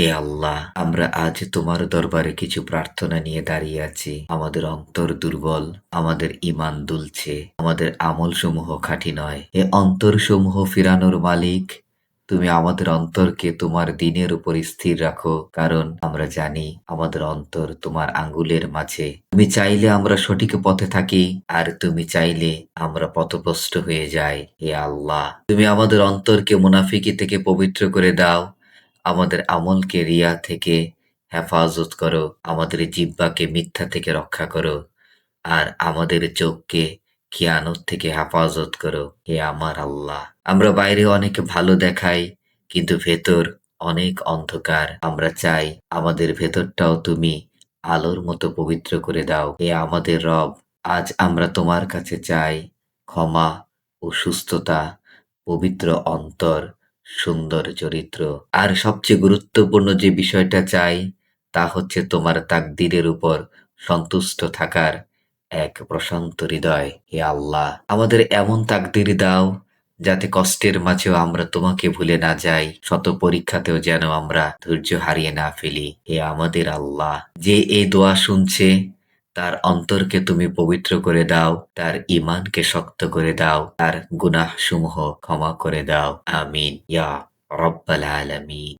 হে আল্লাহ, আমরা আজ তোমার দরবারে কিছু প্রার্থনা নিয়ে দাঁড়িয়ে আছি। আমাদের অন্তর দুর্বল, আমাদের ইমান দুলছে, আমাদের আমল সমূহ খাঁটি নয়। এ অন্তর সমূহ ফিরানোর মালিক, তুমি আমাদের অন্তরকে তোমার দিনের উপর স্থির রাখো, কারণ আমরা জানি আমাদের অন্তর তোমার আঙ্গুলের মাঝে। তুমি চাইলে আমরা সঠিক পথে থাকি, আর তুমি চাইলে আমরা পথভ্রষ্ট হয়ে যাই, হে আল্লাহ। তুমি আমাদের অন্তরকে মুনাফিকি থেকে পবিত্র করে দাও আমাদের আমলকে রিয়া থেকে হেফাজত করো, আমাদের জিব্বাকে মিথ্যা থেকে রক্ষা করো, আর আমাদের চোখকে খিয়ানত থেকে হেফাজত করো, হে আমার আল্লাহ। আমরা বাইরে অনেক ভালো দেখাই, কিন্তু ভেতর অনেক অন্ধকার। আমরা চাই আমাদের ভেতরটাও তুমি আলোর মতো পবিত্র করে দাও, হে আমাদের রব। আজ আমরা তোমার কাছে চাই ক্ষমা ও সুস্থতা, পবিত্র অন্তর। সুন্দর চরিত্র। আর সবচেয়ে গুরুত্বপূর্ণ যে বিষয়টা চাই, তা হচ্ছে তোমার তাকদিরের উপর সন্তুষ্ট থাকার এক প্রশান্ত হৃদয়। হে আল্লাহ, আমাদের এমন তাকদির দাও, যাতে কষ্টের মাঝেও আমরা তোমাকে ভুলে না যাই। শত পরীক্ষাতেও যেন আমরা ধৈর্য হারিয়ে না ফেলি। হে আমাদের আল্লাহ, যে এই দোয়া শুনছে তার অন্তরকে তুমি পবিত্র করে দাও, তার ইমানকে শক্ত করে দাও, তার গুনাহ সমূহ ক্ষমা করে দাও। আমিন। ইয়া রব্বাল আলামিন।